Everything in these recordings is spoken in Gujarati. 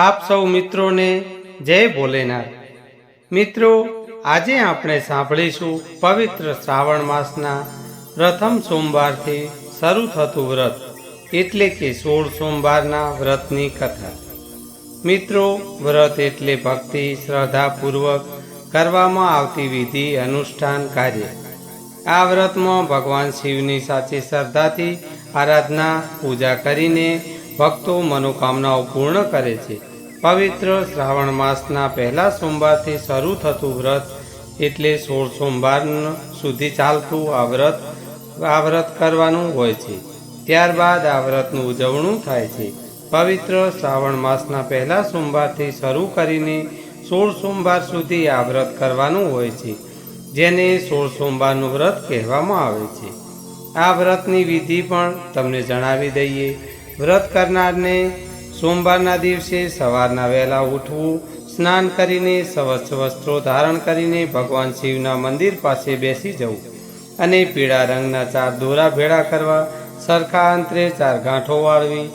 આપ સૌ મિત્રોને જય ભોલેનાથ. મિત્રો, આજે આપણે સાંભળીશું પવિત્ર શ્રાવણ માસના પ્રથમ સોમવારથી શરૂ થતું વ્રત, એટલે કે સોળ સોમવારના વ્રતની કથા. મિત્રો, વ્રત એટલે ભક્તિ, શ્રદ્ધાપૂર્વક કરવામાં આવતી વિધિ, અનુષ્ઠાન, કાર્ય. આ વ્રતમાં ભગવાન શિવની સાચી શ્રદ્ધાથી આરાધના, પૂજા કરીને ભક્તો મનોકામનાઓ પૂર્ણ કરે છે. પવિત્ર શ્રાવણ માસના પહેલા સોમવારથી શરૂ થતું વ્રત એટલે સોળ સોમવાર સુધી ચાલતું આ વ્રત આ વ્રત કરવાનું હોય છે. ત્યારબાદ આ વ્રતનું ઉજવણું થાય છે. પવિત્ર શ્રાવણ માસના પહેલા સોમવારથી શરૂ કરીને સોળ સોમવાર સુધી આ વ્રત કરવાનું હોય છે, જેને સોળ સોમવારનું વ્રત કહેવામાં આવે છે. આ વ્રતની વિધિ પણ તમને જણાવી દઈએ. વ્રત કરનારને સોમવારના દિવસે સવારના વહેલા ઉઠવું, સ્નાન કરીને સ્વચ્છ વસ્ત્રો ધારણ કરીને ભગવાન શિવના મંદિર પાસે બેસી જવું અને પીળા રંગના ચાર દોરા ભેળા કરવા, સરખા અંતરે ચાર ગાંઠો વાળવી,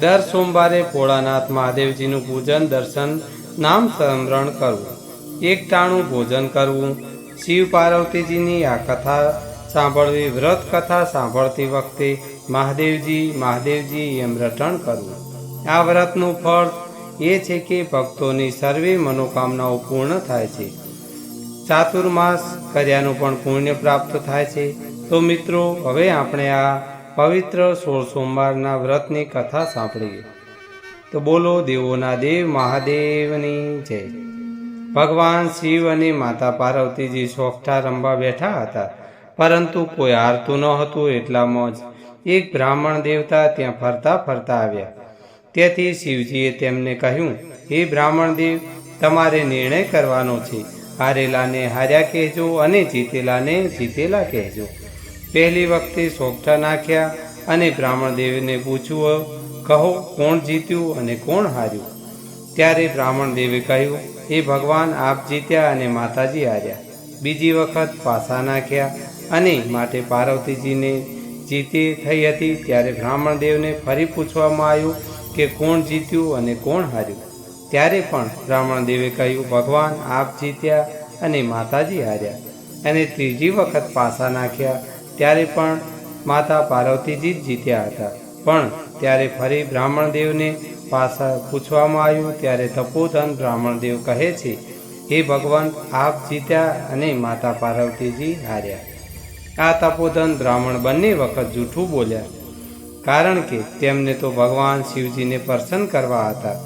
દર સોમવારે ભોળાનાથ મહાદેવજીનું પૂજન, દર્શન, નામ સ્મરણ કરવું, એક ટાણું ભોજન કરવું, શિવ પાર્વતીજીની આ કથા સાંભળવી, વ્રત કથા સાંભળતી વખતે મહાદેવજી મહાદેવજી એમ રટણ કરવું. આ વ્રતનું ફળ એ છે કે ભક્તોની સર્વે મનોકામનાઓ પૂર્ણ થાય છે. ચાતુર્માસ કર્યાનું પણ પુણ્ય પ્રાપ્ત થાય છે. તો મિત્રો, હવે આપણે આ પવિત્ર સોળ સોમવારના વ્રતની કથા સાંભળીએ. તો બોલો દેવોના દેવ મહાદેવની જય. ભગવાન શિવ અને માતા પાર્વતીજી સોગઠા રમવા બેઠા હતા. પરંતુ કોઈ હારતું ન હતું, એટલામાં જ એક બ્રાહ્મણ દેવતા ત્યાં ફરતા ફરતા આવ્યા. તેથી શિવજીએ તેમને કહ્યું, હે બ્રાહ્મણ દેવ, તમારે નિર્ણય કરવાનો છે. હારેલાને હાર્યા કહેજો અને જીતેલાને જીતેલા કહેજો. પહેલી વખતે સોગઠા નાખ્યા અને બ્રાહ્મણ દેવને પૂછ્યું, કહો, કોણ જીત્યું અને કોણ હાર્યું? ત્યારે બ્રાહ્મણ દેવે કહ્યું, હે ભગવાન, આપ જીત્યા અને માતાજી હાર્યા. બીજી વખત પાસા નાખ્યા અને માટે પાર્વતીજીને જીતી થઈ હતી. ત્યારે બ્રાહ્મણ દેવને ફરી પૂછવામાં આવ્યું કે કોણ જીત્યું અને કોણ હાર્યું? ત્યારે પણ બ્રાહ્મણ કહ્યું, ભગવાન, આપ જીત્યા અને માતાજી હાર્યા. અને ત્રીજી વખત પાસા નાખ્યા. ત્યારે પણ માતા પાર્વતીજી જ જીત્યા હતા. પણ ત્યારે ફરી બ્રાહ્મણદેવને પાસા પૂછવામાં આવ્યું, ત્યારે તપોધન બ્રાહ્મણદેવ કહે છે, હે ભગવાન, આપ જીત્યા અને માતા પાર્વતીજી હાર્યા. આ તપોધન બ્રાહ્મણ બંને વખત જૂઠું બોલ્યા. કારણ કે તેમને તો ભગવાન શિવજીને પ્રસન્ન કરવા હતા,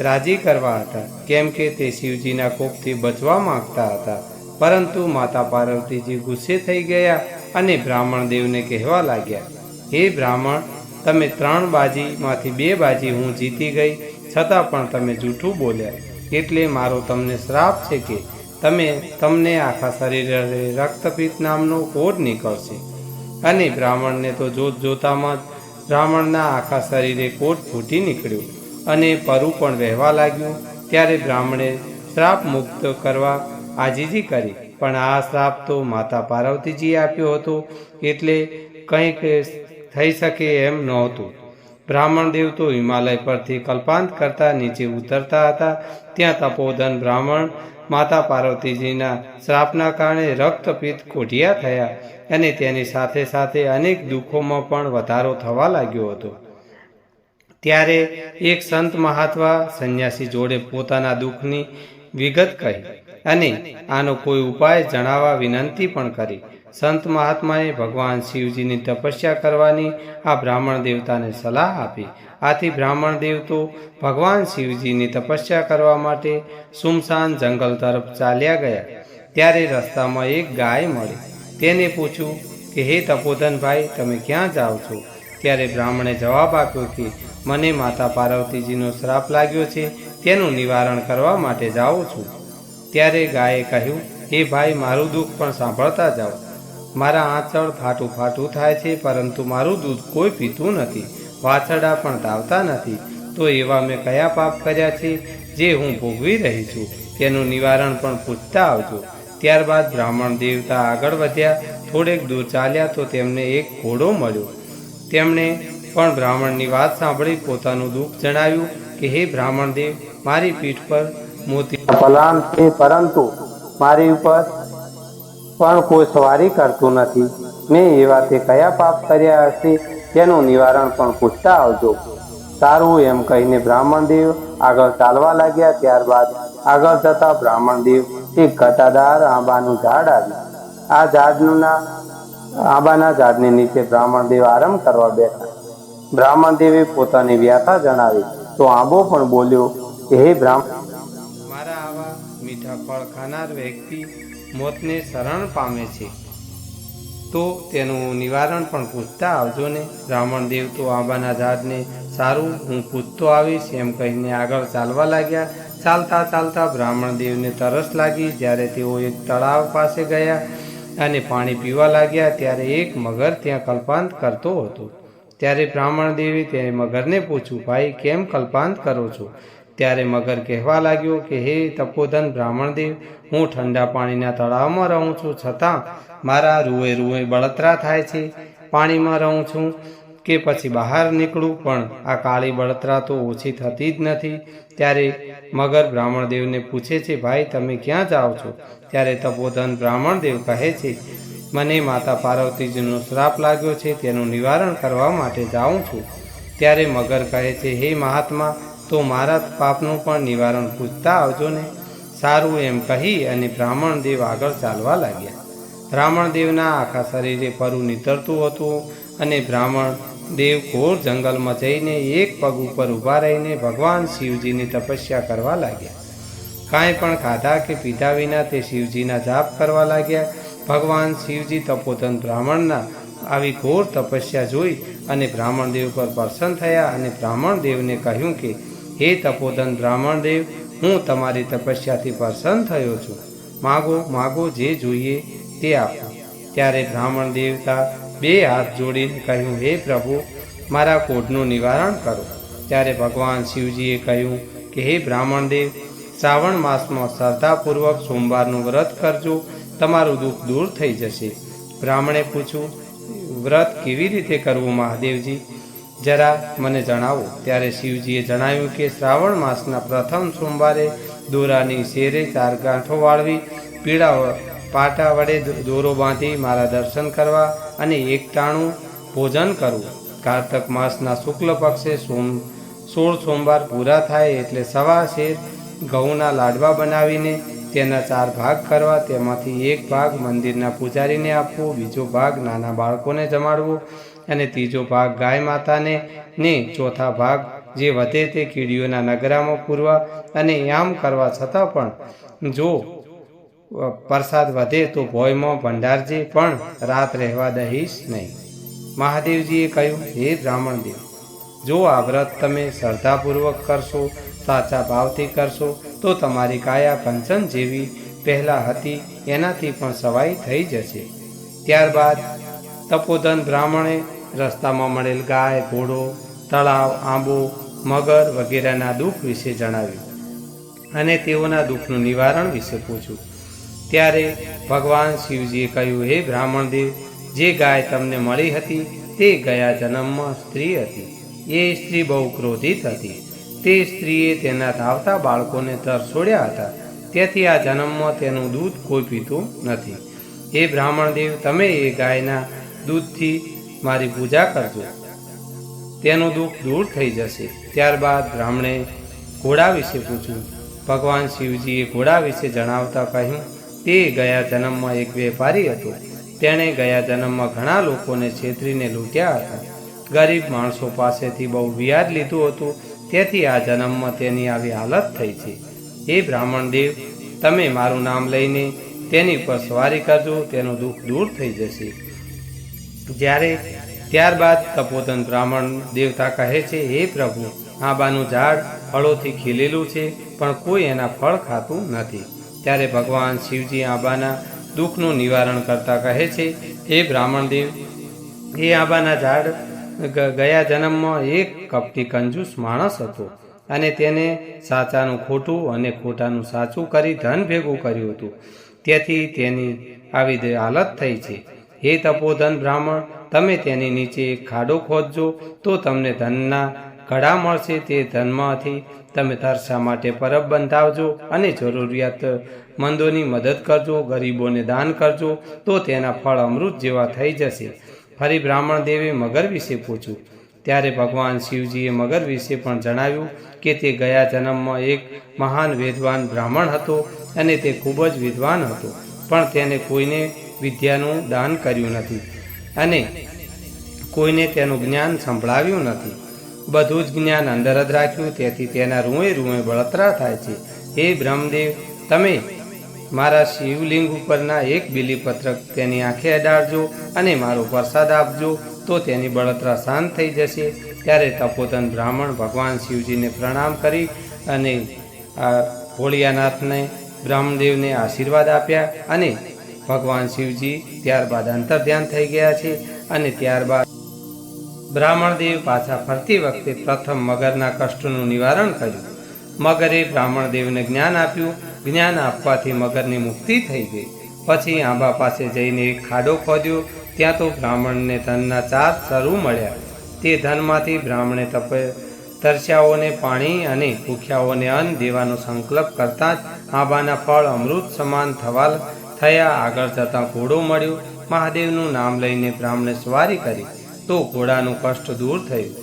રાજી કરવા હતા, કેમ કે તે શિવજીના કોપથી બચવા માંગતા હતા. પરંતુ માતા પાર્વતીજી ગુસ્સે થઈ ગયા અને બ્રાહ્મણ દેવને કહેવા લાગ્યા, હે બ્રાહ્મણ, તમે ત્રણ બાજીમાંથી બે બાજી હું જીતી ગઈ, છતાં પણ તમે જૂઠું બોલ્યા. એટલે મારો તમને શ્રાપ છે કે તમે તમને આખા શરીરે રક્તપિત નામનો કોડ નીકળશે. અને બ્રાહ્મણને તો જોત જોતામાં જ બ્રાહ્મણના આખા શરીરે કોટ ફૂટી નીકળ્યું અને પરુ પણ વહેવા લાગ્યું. ત્યારે બ્રાહ્મણે શ્રાપ મુક્ત કરવા આજીજી કરી, પણ આ શ્રાપ તો માતા પાર્વતીજીએ આપ્યો હતો, એટલે કંઈક થઈ શકે એમ નહોતું. બ્રાહ્મણ દેવ તો હિમાલય પરથી કલ્પાંત કરતા નીચે ઉતરતા હતા. ત્યાં તપોધન બ્રાહ્મણ માતા પાર્વતીજીના શ્રાપના કારણે રક્તપિત્ત કોઢિયા થયા અને તેની સાથે સાથે અનેક દુઃખોમાં પણ વધારો થવા લાગ્યો હતો. ત્યારે એક સંત મહાત્મા સંન્યાસી જોડે પોતાના દુઃખની વિગત કહી અને આનો કોઈ ઉપાય જણાવવા વિનંતી પણ કરી. સંત મહાત્માએ ભગવાન શિવજીની તપસ્યા કરવાની આ બ્રાહ્મણ દેવતાને સલાહ આપી. આથી બ્રાહ્મણ દેવ તો ભગવાન શિવજીની તપસ્યા કરવા માટે સુમસાન જંગલ તરફ ચાલ્યા ગયા. ત્યારે રસ્તામાં એક ગાય મળી. તેને પૂછ્યું કે, હે તપોધનભાઈ, તમે ક્યાં જાઓ છો? ત્યારે બ્રાહ્મણે જવાબ આપ્યો કે, મને માતા પાર્વતીજીનો શ્રાપ લાગ્યો છે, તેનું નિવારણ કરવા માટે જાઉં છું. ત્યારે ગાયે કહ્યું, હે ભાઈ, મારું દુઃખ પણ સાંભળતા જાઓ. મારા આંચળ ફાટું ફાટું થાય છે, પરંતુ મારું દૂધ કોઈ પીતું નથી, વાછરડા પણ ધાવતા નથી. તો એવા મેં કયા પાપ કર્યા છે, જે હું ભોગવી રહી છું? તેનું નિવારણ પણ પૂછતા આવજો. ત્યારબાદ બ્રાહ્મણ દેવતા આગળ વધ્યા, થોડેક દૂર ચાલ્યા તો તેમને એક ઘોડો મળ્યો. તેમણે પણ બ્રાહ્મણની વાત સાંભળી પોતાનું દુઃખ જણાવ્યું કે, હે બ્રાહ્મણ દેવ મારી પીઠ પર મોતી પલાન છે, પરંતુ મારી ઉપર પણ કોઈ સવારી કરતું નથી. મેં એવા તે કયા પાપ કર્યા હશે તેનું નિવારણ પણ પૂછતા આવજો. સારું એમ કહીને બ્રાહ્મણદેવ આગળ ચાલવા લાગ્યા ત્યારબાદ આગળ જતા બ્રાહ્મણદેવ એક ઘટાદાર આંબાનું ઝાડ આવ્યું. આ ઝાડના આંબાના ઝાડની નીચે બ્રાહ્મણ દેવ આરામ કરવા બેઠા. બ્રાહ્મણ દેવે પોતાની વ્યાથા જણાવી, તો આંબો પણ બોલ્યો કે હે બ્રાહ્મણ, મારા આવા મીઠા ફળ ખાનાર વ્યક્તિ મોતને શરણ પામે છે. તો તેનું નિવારણ પણ પૂછતા આવજો ને. બ્રાહ્મણ દેવ તો આંબાના ઝાડને સારું હું પૂછતો આવીશ એમ કહીને આગળ ચાલવા લાગ્યા. ચાલતા ચાલતા બ્રાહ્મણ દેવને તરસ લાગી જ્યારે તેઓ એક તળાવ પાસે ગયા અને પાણી પીવા લાગ્યા ત્યારે એક મગર ત્યાં કલ્પાંત કરતો હતો. ત્યારે બ્રાહ્મણ દેવે તે મગરને પૂછ્યું, ભાઈ, કેમ કલ્પાંત કરો છો? ત્યારે મગર કહેવા લાગ્યો કે, હે તપોધન બ્રાહ્મણદેવ હું ઠંડા પાણીના તળાવમાં રહું છું, છતાં મારા રૂએ રૂએ બળતરા થાય છે. પાણીમાં રહું છું કે પછી બહાર નીકળું, પણ આ કાળી બળતરા તો ઓછી થતી જ નથી. ત્યારે મગર બ્રાહ્મણદેવને પૂછે છે, ભાઈ, તમે ક્યાં જાઓ છો? ત્યારે તપોધન બ્રાહ્મણદેવ કહે છે, મને માતા પાર્વતીજીનો શ્રાપ લાગ્યો છે, તેનું નિવારણ કરવા માટે જાઉં છું. ત્યારે મગર કહે છે, હે મહાત્મા, તો મારા પાપનું પણ નિવારણ પૂછતા આવજો ને. સારું એમ કહી અને બ્રાહ્મણ દેવ આગળ ચાલવા લાગ્યા. બ્રાહ્મણ દેવના આખા શરીરે પરું નીતરતું હતું અને બ્રાહ્મણ દેવ ઘોર જંગલમાં જઈને એક પગ ઉપર ઊભા રહીને ભગવાન શિવજીની તપસ્યા કરવા લાગ્યા. કાંઈ પણ ખાધા કે પીધા વિના તે શિવજીના જાપ કરવા લાગ્યા. ભગવાન શિવજી તપોધન બ્રાહ્મણના આવી ઘોર તપસ્યા જોઈ અને બ્રાહ્મણ દેવ પર પ્રસન્ન થયા અને બ્રાહ્મણ દેવને કહ્યું કે, હે તપોધન બ્રાહ્મણ દેવ હું તમારી તપસ્યાથી પ્રસન્ન થયો છું. માગો માગો જે જોઈએ તે આપો. ત્યારે બ્રાહ્મણ દેવતા બે હાથ જોડીને કહ્યું, હે પ્રભુ, મારા કોઢનું નિવારણ કરો. ત્યારે ભગવાન શિવજીએ કહ્યું કે, હે બ્રાહ્મણ દેવ, શ્રાવણ માસમાં શ્રદ્ધાપૂર્વક સોમવારનું વ્રત કરજો, તમારું દુઃખ દૂર થઈ જશે. બ્રાહ્મણે પૂછ્યું, વ્રત કેવી રીતે કરવું મહાદેવજી? જરા મને જણાવો. ત્યારે શિવજીએ જણાવ્યું કે શ્રાવણ માસના પ્રથમ સોમવારે દોરાની શેરે ચાર ગાંઠો વાળવી પીળા પાટા વડે દોરો બાંધી મારા દર્શન કરવા અને એકટાણું ભોજન કરવું. કારતક માસના શુક્લ પક્ષે સોમ, સોળ સોમવાર પૂરા થાય એટલે સવા શેર ઘઉંના લાડવા બનાવીને તેના ચાર ભાગ કરવા, તેમાંથી એક ભાગ મંદિરના પૂજારીને આપવો, બીજો ભાગ નાના બાળકોને જમાડવો અને ત્રીજો ભાગ ગાય માતાને, ને ચોથા ભાગ જે વધે તે કીડીઓના નગરામાં પૂરવા અને આમ કરવા છતાં પણ જો પ્રસાદ વધે તો ભોયમાં ભંડારજે પણ રાત રહેવા દહીશ નહીં. મહાદેવજીએ કહ્યું, હે બ્રાહ્મણ દેવ, જો આ વ્રત તમે શ્રદ્ધાપૂર્વક કરશો, સાચા ભાવથી કરશો, તો તમારી કાયા કંચન જેવી પહેલાં હતી, એનાથી પણ સવાઈ થઈ જશે. ત્યારબાદ તપોધન બ્રાહ્મણે રસ્તામાં મળેલ ગાય, ઘોડો, તળાવ, આંબો, મગર વગેરેના દુઃખ વિશે જણાવ્યું અને તેઓના દુઃખનું નિવારણ વિશે પૂછ્યું. ત્યારે ભગવાન શિવજીએ કહ્યું, હે બ્રાહ્મણદેવ, જે ગાય તમને મળી હતી, તે ગયા જન્મમાં સ્ત્રી હતી. એ સ્ત્રી બહુ ક્રોધિત હતી. તે સ્ત્રીએ તેના ધાવતા બાળકોને તરછોડ્યા હતા. તેથી આ જન્મમાં તેનું દૂધ કોઈ પીતું નથી. હે બ્રાહ્મણદેવ, તમે એ ગાયના દૂધથી મારી પૂજા કરજો. તેનું દુઃખ દૂર થઈ જશે. ત્યારબાદ બ્રાહ્મણે ઘોડા વિશે પૂછ્યું. ભગવાન શિવજીએ ઘોડા વિશે જણાવતા કહ્યું, તે ગયા જન્મમાં એક વેપારી હતો. તેણે ગયા જન્મમાં ઘણા લોકોને છેતરીને લૂંટ્યા હતા. ગરીબ માણસો પાસેથી બહુ વ્યાજ લીધું હતું. તેથી આ જન્મમાં તેની આવી હાલત થઈ છે. એ બ્રાહ્મણ દેવ, તમે મારું નામ લઈને તેની પર સવારી કરજો. તેનું દુઃખ દૂર થઈ જશે. જ્યારે ત્યારબાદ તપોધન બ્રાહ્મણ દેવતા કહે છે, હે પ્રભુ, આંબાનું ઝાડ ફળોથી ખીલેલું છે, પણ કોઈ એના ફળ ખાતું નથી. ત્યારે ભગવાન શિવજી આંબાના દુઃખનું નિવારણ કરતા કહે છે, હે બ્રાહ્મણ દેવ એ આંબાના ઝાડ ગયા જન્મમાં એક કપટી કંજૂસ માણસ હતો અને તેને સાચાનું ખોટું અને ખોટાનું સાચું કરી ધન ભેગું કર્યું હતું. તેથી તેની આવી હાલત થઈ છે. હે તપોધન બ્રાહ્મણ, તમે તેની નીચે એક ખાડો ખોદજો, તો તમને ધનના ઘડા મળશે તે ધનમાંથી. તમે તરસા માટે પરબ બંધાવજો અને જરૂરિયાત મંદોની મદદ કરજો, ગરીબોને દાન કરજો, તો તેના ફળ અમૃત જેવા થઈ જશે. ફરી બ્રાહ્મણ દેવે મગર વિશે પૂછ્યું. ત્યારે ભગવાન શિવજીએ મગર વિશે પણ જણાવ્યું કે તે ગયા જન્મમાં એક મહાન વિદ્વાન બ્રાહ્મણ હતો અને તે ખૂબ જ વિદ્વાન હતો. પણ તેને કોઈને વિદ્યાનું દાન કર્યું નથી અને કોઈને તેનું જ્ઞાન સંભળાવ્યું નથી. બધું જ જ્ઞાન અંદર જ રાખ્યું, તેથી તેના રૂએ રૂએ બળતરા થાય છે. હે બ્રહ્મદેવ, તમે મારા શિવલિંગ ઉપરના એક બીલીપત્રક તેની આંખે અડાડજો અને મારો પ્રસાદ આપજો, તો તેની બળતરા શાંત થઈ જશે. ત્યારે તપોતન બ્રાહ્મણ ભગવાન શિવજીને પ્રણામ કરી અને આ ભોળિયાનાથને, બ્રહ્મદેવને આશીર્વાદ આપ્યા અને ભગવાન શિવજી ત્યારબાદ અંતર્ધ્યાન થઈ ગયા છે અને ત્યારબાદ બ્રાહ્મણદેવ પાછા ફરતી વખતે પ્રથમ મગરના કષ્ટનું નિવારણ કર્યું. મગરે બ્રાહ્મણદેવને જ્ઞાન આપ્યું. જ્ઞાન આપવાથી મગરની મુક્તિ થઈ ગઈ. પછી આંબા પાસે જઈને એક ખાડો ખોદ્યો. ત્યાં તો બ્રાહ્મણને ધનના ચાર સરું મળ્યા. તે ધનમાંથી બ્રાહ્મણે તપ તરસ્યાઓને પાણી અને ભૂખ્યાઓને અન્ન દેવાનો સંકલ્પ કરતાં જ આંબાના ફળ અમૃત સમાન થવા થયા. આગળ જતાં ઘોડો મળ્યો. મહાદેવનું નામ લઈને બ્રાહ્મણે સવારી કરી. તો ઘોડાનું કષ્ટ દૂર થયું.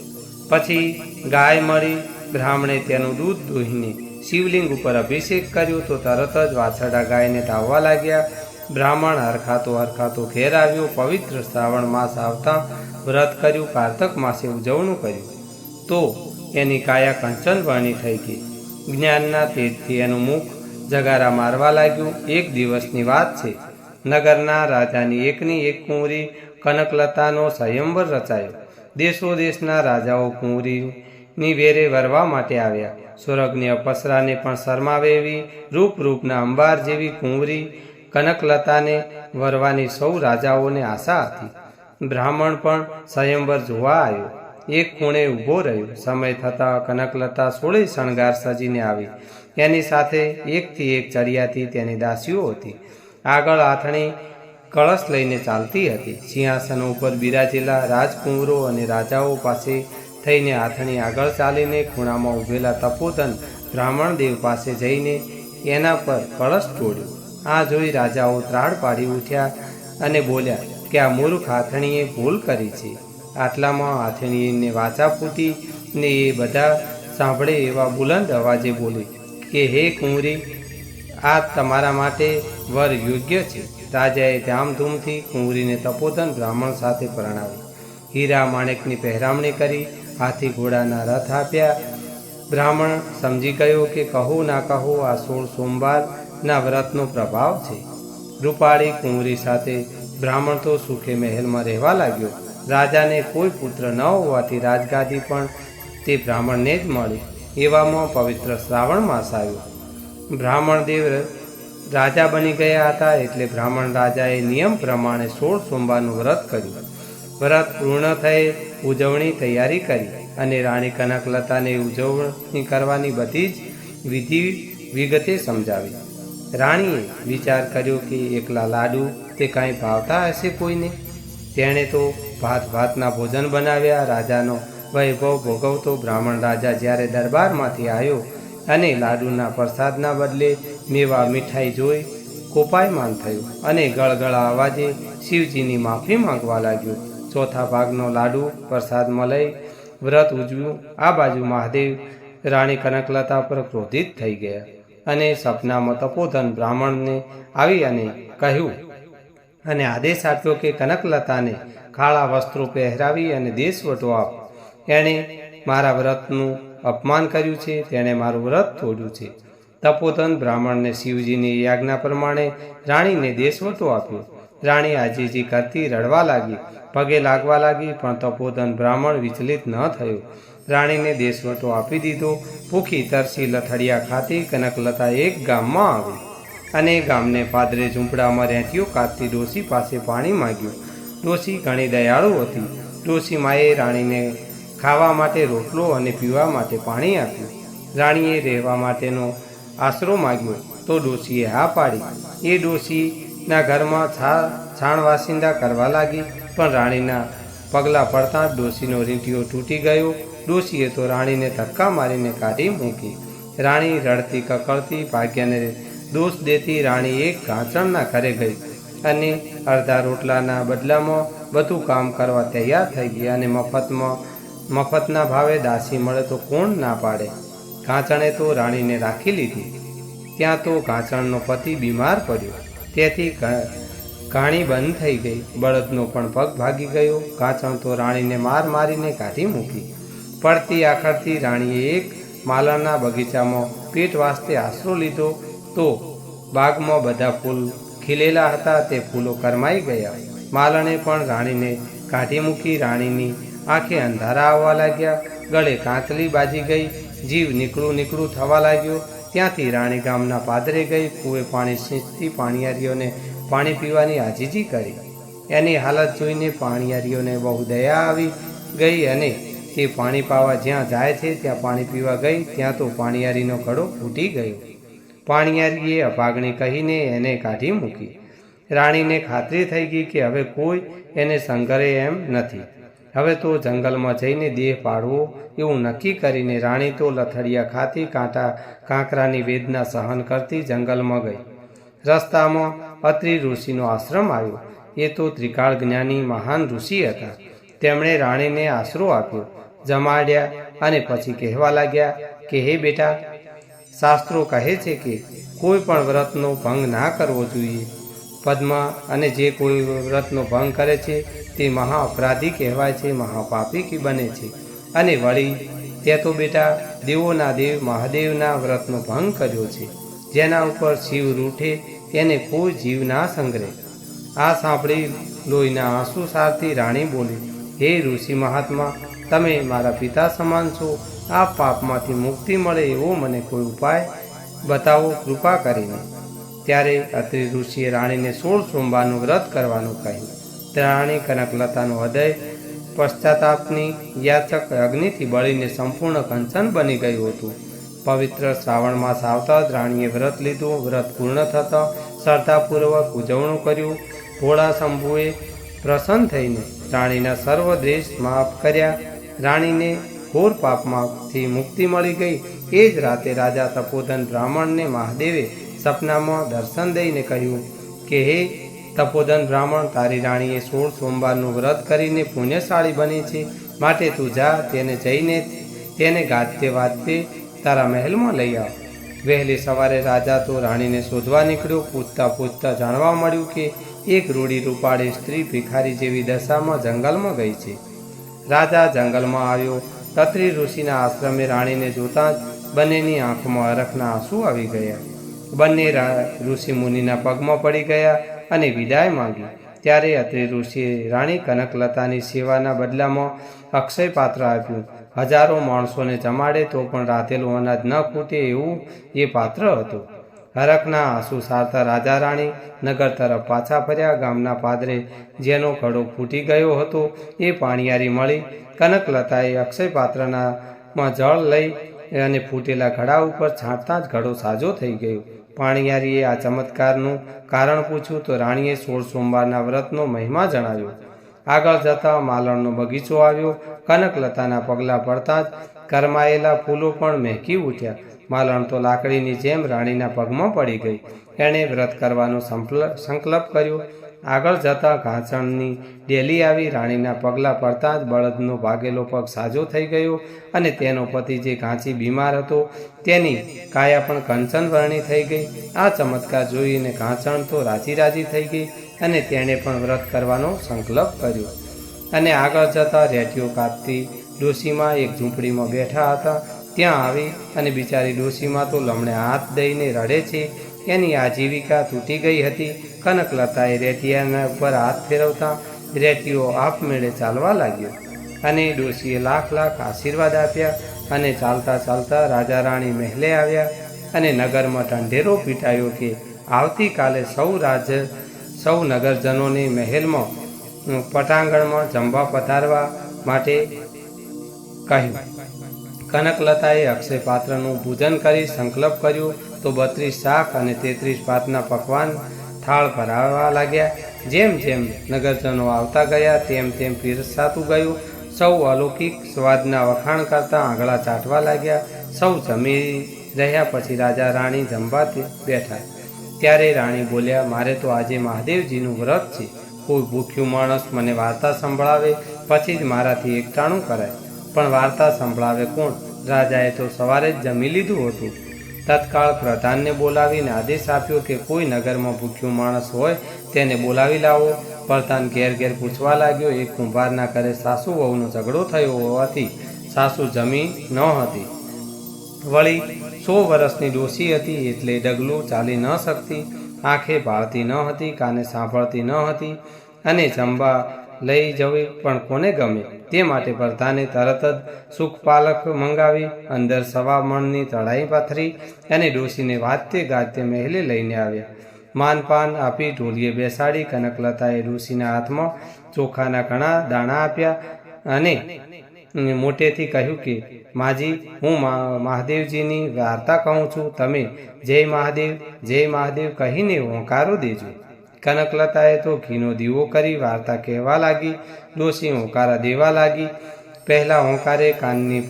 પછી ગાય મળી. બ્રાહ્મણે તેનું દૂધ દોહીને શિવલિંગ ઉપર અભિષેક કર્યો તો તરત જ વાછરડા ગાયને ધાવવા લાગ્યા. બ્રાહ્મણ હરખાતો હરખાતો ઘેર આવ્યો. પવિત્ર શ્રાવણ માસ આવતા વ્રત કર્યું. કારતક માસે ઉજવણું કર્યું. તો એની કાયા કંચન વર્ણી થઈ ગઈ. જ્ઞાનના તેજથી એનું મુખ જગારા મારવા લાગ્યું. એક દિવસની વાત છે. નગરના રાજાની એકની એક કુંવરી કનકલતાનો સ્વયંવર રચાયો. દેશો દેશના રાજાઓ કુંવરીની વેરે વરવા માટે આવ્યા. સ્વર્ગની અપસરાને પણ શરમાવે એવી રૂપ અંબાર જેવી કુંવરી કનકલતાને વરવાની સૌ રાજાઓને આશા હતી. બ્રાહ્મણ પણ સ્વયંવર જોવા આવ્યો. એક ખૂણે ઊભો રહ્યો. સમય થતાં કનકલતા સોળે શણગાર સજીને આવી. એની સાથે એકથી એક ચડિયાતી તેની દાસીઓ હતી. આગળ આથણી કળશ લઈને ચાલતી હતી. સિંહાસન ઉપર બિરાજેલા રાજકુંવરો અને રાજાઓ પાસે થઈને આથણી આગળ ચાલીને ખૂણામાં ઊભેલા તપોધન બ્રાહ્મણ દેવ પાસે જઈને એના પર કળશ તોડ્યો. આ જોઈ રાજાઓ ત્રાડ પાડી ઉઠ્યા અને બોલ્યા, કે આ મૂર્ખ આથણીએ ભૂલ કરી છે. આટલામાં આથણીને વાચા ફૂટી ને એ બધા સાંભળે એવા બુલંદ અવાજે બોલી કે હે કુંવરી, આ તમારા માટે વર યોગ્ય છે. રાજાએ ધામધૂમથી કુંવરીને તપોધન બ્રાહ્મણ સાથે પરણાવી હીરા માણેકની પહેરામણી કરી, હાથી ઘોડાના રથ આપ્યા. બ્રાહ્મણ સમજી ગયો કે કહો ના કહો આ સોળ સોમવારના વ્રતનો પ્રભાવ છે. રૂપાળી કુંવરી સાથે બ્રાહ્મણ તો સુખે મહેલમાં રહેવા લાગ્યો. રાજાને કોઈ પુત્ર ન હોવાથી રાજગાદી પણ તે બ્રાહ્મણને જ મળી. એવામાં પવિત્ર શ્રાવણ માસ આવ્યો. બ્રાહ્મણ દેવ રાજા બની ગયા હતા એટલે બ્રાહ્મણ રાજાએ નિયમ પ્રમાણે સોળ સોમવારનું વ્રત કર્યું. વ્રત પૂર્ણ થઈ ઉજવણી તૈયારી કરી અને રાણી કનકલતાને ઉજવણી કરવાની બધી જ વિધિ વિગતે સમજાવી. રાણીએ વિચાર કર્યો કે એકલા લાડુ તે કાંઈ ભાવતા હશે કોઈને? તેણે તો ભાત ભાતના ભોજન બનાવ્યા, રાજાનો વૈભવ ભોગવતો બ્રાહ્મણ રાજા જ્યારે દરબારમાંથી આવ્યો અને લાડુના પ્રસાદના બદલે મેવા મીઠાઈ જોઈ કોપાયમાન થયું અને ગળગળા અવાજે શિવજીની માફી માંગવા લાગ્યો. ચોથા ભાગનો લાડુ પ્રસાદમાં લઈ વ્રત ઉજવ્યું. આ બાજુ મહાદેવ રાણી કનકલતા પર ક્રોધિત થઈ ગયા અને સપનામાં તપોધન બ્રાહ્મણને આવી અને કહ્યું, અને આદેશ આપ્યો કે કનકલતાને કાળા વસ્ત્રો પહેરાવી અને દેશવટો આપ. એણે મારા વ્રતનું અપમાન કર્યું છે, તેણે મારું વ્રત તોડ્યું છે. તપોધન બ્રાહ્મણને શિવજીની યાજ્ઞા પ્રમાણે રાણીને દેશવટો આપ્યો. રાણી આજીજી કરતી રડવા લાગી, પગે લાગવા લાગી, પણ તપોધન બ્રાહ્મણ વિચલિત ન થયો. રાણીને દેશવટો આપી દીધો. ભૂખી તરસી લથડિયા ખાતી કનકલતા એક ગામમાં આવી. અને ગામને પાદરે ઝૂંપડામાં રહેતીઓ કાતતી ડોસી પાસે પાણી માંગ્યું. ડોસી ઘણી દયાળુ હતી. ડોસી માએ રાણીને ખાવા માટે રોટલો અને પીવા માટે પાણી આપ્યું. રાણીએ રહેવા માટેનો આશરો માગ્યો. તો ડોશીએ હા પાડી. એ ડોશીના ઘરમાં છાણ વાસિંદા કરવા લાગી. પણ રાણીના પગલાં પડતા ડોશીનો રીંટીઓ તૂટી ગયો. ડોશીએ તો રાણીને ધક્કા મારીને કાઢી મૂકી. રાણી રડતી કકળતી ભાગ્યને દોષ દેતી રાણી એક ઘાંચણના ઘરે ગઈ અને અડધા રોટલાના બદલામાં બધું કામ કરવા તૈયાર થઈ ગઈ અને મફતમાં મફતના ભાવે દાસી મળે તો કોણ ના પાડે? કાંચણે તો રાણીને રાખી લીધી. ત્યાં તો કાંચણનો પતિ બીમાર પડ્યો. તેથી કાણી બંધ થઈ ગઈ. બળદનો પણ પગ ભાગી ગયો. કાંચણ તો રાણીને માર મારીને કાઢી મૂકી. પડતી આખરથી રાણીએ એક માલાના બગીચામાં પેટ વાસ્તે આશરો લીધો. તો બાગમાં બધા ફૂલ ખીલેલા હતા. તે ફૂલો કરમાઈ ગયા. માલણે પણ રાણીને કાઢી મૂકી રાણીની આંખે અંધારા આવવા લાગ્યા, ગળે કાંતલી બાજી ગઈ, જીવ નીકળું નીકળું થવા લાગ્યો. ત્યાંથી રાણી ગામના પાદરે ગઈ કૂએ પાણી સિંચતી પાણીયારીઓને પાણી પીવાની આજીજી કરી. એની હાલત જોઈને પાણીયારીઓને બહુ દયા આવી ગઈ અને તે પાણી પાવા જ્યાં જાય છે, ત્યાં પાણી પીવા ગઈ, ત્યાં તો પાણીયારીનો ઘડો ફૂટી ગયો. પાણીયારીએ અભાગણી કહીને એને કાઢી મૂકી. રાણીને ખાતરી થઈ ગઈ કે હવે કોઈ એને સંઘરે એમ નથી. હવે તો જંગલમાં જઈને દેહ પાડવો એવું નક્કી કરીને રાણી તો લથડિયા ખાતી કાંટા કાંકરાની વેદના સહન કરતી જંગલમાં ગઈ. રસ્તામાં અત્રિ ઋષિનો આશ્રમ આવ્યો. એ તો ત્રિકાળ જ્ઞાની મહાન ઋષિ હતા. તેમણે રાણીને આશરો આપ્યો. જમાડ્યા અને પછી કહેવા લાગ્યા કે, હે બેટા, શાસ્ત્રો કહે છે કે કોઈ પણ વ્રતનો ભંગ ના કરવો જોઈએ. પદ્મા અને જે કોઈ વ્રતનો ભંગ કરે છે, તે મહાઅપરાધી કહેવાય છે, મહાપાપી કી બને છે. અને વળી તે તો બેટા દેવોના દેવ, મહાદેવના વ્રતનો ભંગ કર્યો છે. જેના ઉપર શિવ રૂઠે એને કોઈ જીવ ના સંગ્રહે આ સાંભળી લોહીના આંસુ સારથી રાણી બોલી, હે ઋષિ મહાત્મા, તમે મારા પિતા સમાન છો. આ પાપમાંથી મુક્તિ મળે એવો મને કોઈ ઉપાય બતાવો કૃપા કરીને. ત્યારે અત્રિ ઋષિએ રાણીને સોળ સોમવારનું વ્રત કરવાનું કહ્યું. રાણી કનકલતાનું હૃદય પશ્ચાતાપની યાચક અગ્નિથી બળીને સંપૂર્ણ કંચન બની ગયું હતું. પવિત્ર શ્રાવણ માસ આવતા જ રાણીએ વ્રત લીધું. વ્રત પૂર્ણ થતાં શ્રદ્ધાપૂર્વક ઉજવણું કર્યું. ભોળા શંભુએ પ્રસન્ન થઈને રાણીના સર્વ દ્વેષ માફ કર્યા. રાણીને ઘોર પાપમાંથી મુક્તિ મળી ગઈ. એ જ રાતે રાજા તપોધન બ્રાહ્મણને મહાદેવે સપનામાં દર્શન દઈને કહ્યું કે, હે, તપોધન બ્રાહ્મણ, તારી રાણીએ સોળ સોમવારનું વ્રત કરીને પુણ્યશાળી બની છે. માટે તું જા, તેને જઈને તેને ગાતે વાતે તારા મહેલમાં લઈ આવ. વહેલી સવારે રાજા તો રાણીને શોધવા નીકળ્યો. પૂછતા પૂછતા જાણવા મળ્યું કે, એક રૂડી રૂપાળી સ્ત્રી ભિખારી જેવી દશામાં જંગલમાં ગઈ છે. રાજા જંગલમાં આવ્યો. તત્રી ઋષિના આશ્રમે રાણીને જોતાં જ બંનેની આંખમાં અરખના આંસુ આવી ગયા. બંને ઋષિ મુનિના પગમાં પડી ગયા અને વિદાય માંગી. ત્યારે અત્રિ ઋષિએ રાણી કનકલતાની સેવાના બદલામાં અક્ષય પાત્ર આપ્યું. હજારો માણસોને જમાડે તો પણ રાધેલું અનાજ ન ખૂટે એવું એ પાત્ર હતું. હરકના આંસુ સારતા રાજા રાણી નગર તરફ પાછા ફર્યા. ગામના પાદરે જેનો ઘડો ફૂટી ગયો હતો એ પાણીયારી મળી. કનકલતાએ અક્ષય પાત્રના માં જળ લઈ અને ફૂટેલા ઘડા ઉપર છાંટતા જ ઘડો સાજો થઈ ગયો. પાણીયારીએ આ ચમત્કારનું કારણ પૂછ્યું તો રાણીએ સોળ સોમવારના વ્રતનો મહિમા જણાવ્યો. આગળ જતાં માલણનો બગીચો આવ્યો. કનકલતાના પગલાં પડતાં જ કરમાયેલા ફૂલો પણ મહેકી ઉઠ્યા. માલણ તો લાકડીની જેમ રાણીના પગમાં પડી ગઈ. એણે વ્રત કરવાનો સંકલ્પ કર્યો. આગળ જતાં ઘાસણની ડેલી આવી રાણીના પગલાં પડતાં જ બળદનો ભાગેલો પગ સાજો થઈ ગયો અને તેનો પતિ જે ઘાંચી બીમાર હતો તેની કાયા પણ કંચન વર્ણી થઈ ગઈ. આ ચમત્કાર જોઈને ઘાંચણ તો રાજી રાજી થઈ ગઈ અને તેણે પણ વ્રત કરવાનો સંકલ્પ કર્યો. અને આગળ જતાં રેટીઓ કાપતી ડોશીમાં એક ઝૂંપડીમાં બેઠા હતા. ત્યાં આવી અને બિચારી ડોશીમાં તો લમણે હાથ દઈને રડે છે. એની આજીવિકા તૂટી ગઈ હતી. કનકલતાએ રેટિયાના ઉપર હાથ ફેરવતા રેટિયો આપમેળે ચાલવા લાગ્યો અને ડોશીએ લાખ લાખ આશીર્વાદ આપ્યા અને ચાલતા ચાલતા રાજા રાણી મહેલે આવ્યા અને નગરમાં ઢંઢેરો પીટાયો કે આવતીકાલે સૌ રાજ, સૌ નગરજનોને મહેલમાં પટાંગણમાં જમવા પધારવા માટે કહ્યું. કનકલતાએ અક્ષયપાત્રનું પૂજન કરી સંકલ્પ કર્યો તો બત્રીસ શાક અને તેત્રીસ ભાતના પકવાન થાળ ભરાવા લાગ્યા. જેમ જેમ નગરજનો આવતા ગયા, તેમ તેમ પીરસાતું ગયું. સૌ અલૌકિક સ્વાદના વખાણ કરતા આંગળા ચાટવા લાગ્યા. સૌ જમી રહ્યા પછી રાજા રાણી જમવા બેઠા. ત્યારે રાણી બોલ્યા, મારે તો આજે મહાદેવજીનું વ્રત છે. કોઈ ભૂખ્યું માણસ મને વાર્તા સંભળાવે, પછી જ મારાથી એકટાણું કરાય. પણ વાર્તા સંભળાવે કોણ? રાજાએ તો સવારે જ જમી લીધું હતું. તત્કાળ પ્રધાનને બોલાવીને આદેશ આપ્યો કે કોઈ નગરમાં ભૂખ્યું માણસ હોય તેને બોલાવી લાવો. પ્રધાન ઘેર ઘેર પૂછવા લાગ્યો, એક કુંભારના ઘરે સાસુ વહુનો ઝઘડો થયો હોવાથી સાસુ જમી ન હતી. વળી સો વર્ષની ડોસી હતી એટલે ડગલું ચાલી ન શકતી. આંખે ભાળતી ન હતી, કાને સાંભળતી ન હતી અને જમવા લઈ જવી પણ કોને ગમે? તે માટે પ્રધાને તરત જ સુખપાલક મંગાવી, અંદર સવા મણની તળાઈ પાથરી અને ડોશીને વાતે ગાતે મહેલે લઈને આવ્યા. માનપાન આપી ઢોલીએ બેસાડી, કનકલતાએ ડોશીના હાથમાં ચોખાના ઘણા દાણા આપ્યા અને મોટેથી કહ્યું કે, માજી, હું મહાદેવજીની વાર્તા કહું છું. તમે જય મહાદેવ જય મહાદેવ કહીને હોંકારો દેજો. કનકલતાએ તો ઘીનો દીવો કરી વાર્તા કહેવા લાગી ડોશી હોંકારા દેવા લાગી. પહેલા હોંકારે કાનની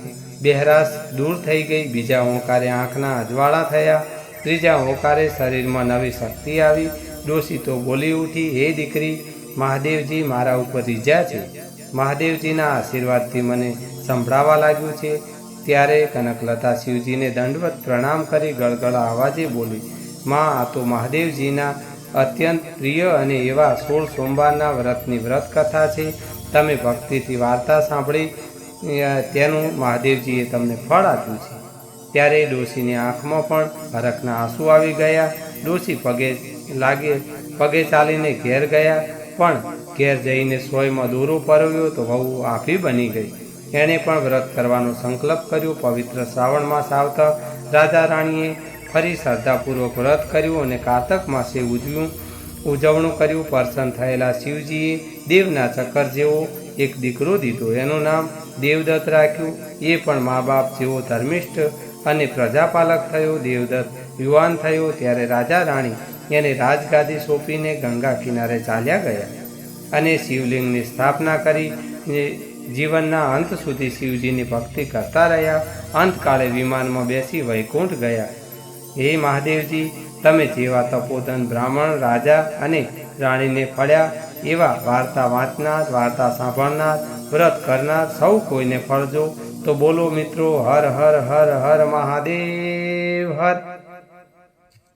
બહેરાશ દૂર થઈ ગઈ, બીજા હોંકારે આંખના અજવાળા થયા, ત્રીજા હોંકારે શરીરમાં નવી શક્તિ આવી. ડોશી તો બોલી ઉઠી, હે દીકરી, મહાદેવજી મારા ઉપર રીઝ્યા છે. મહાદેવજીના આશીર્વાદથી મને સંભળાવા લાગ્યું છે. ત્યારે કનકલતા શિવજીને દંડવત પ્રણામ કરી ગળગળા અવાજે બોલી, માં, આ તો મહાદેવજીના અત્યંત પ્રિય અને એવા સોળ સોમવારના વ્રતની વ્રત કથા છે. તમે ભક્તિથી વાર્તા સાંભળી તેનું મહાદેવજીએ તમને ફળ આપ્યું છે. ત્યારે ડોશીની આંખમાં પણ હરખના આંસુ આવી ગયા. ડોશી પગે લાગે, પગે ચાલીને ઘેર ગયા. પણ ઘેર જઈને સોયમાં દોરો પરવ્યો તો વહુ આફી બની ગઈ. એણે પણ વ્રત કરવાનો સંકલ્પ કર્યો. પવિત્ર શ્રાવણ માસ આવતા રાજા રાણીએ ફરી શ્રદ્ધાપૂર્વક વ્રત કર્યું અને કારતક માસે ઉજવ્યું. ઉજવણું કર્યું. પ્રસન્ન થયેલા શિવજીએ દેવના ચક્કર જેવો એક દીકરો દીધો. એનું નામ દેવદત્ત રાખ્યું. એ પણ મા બાપ જેવો ધર્મિષ્ઠ અને પ્રજાપાલક થયો. દેવદત્ત યુવાન થયો. ત્યારે રાજા રાણી એને રાજગાદી સોંપીને ગંગા કિનારે ચાલ્યા ગયા અને શિવલિંગની સ્થાપના કરી. જીવનના અંત સુધી શિવજીની ભક્તિ કરતા રહ્યા. અંતકાળે વિમાનમાં બેસી વૈકુંઠ ગયા. હે મહાદેવજી, તમે જેવા તપોધન બ્રાહ્મણ, રાજા અને રાણીને ફળ્યા, એવા વાર્તા વાંચનાર, વાર્તા સાંભળનાર, વ્રત કરનાર સૌ કોઈને ફળજો. તો બોલો મિત્રો, હર હર હર હર મહાદેવ, હર.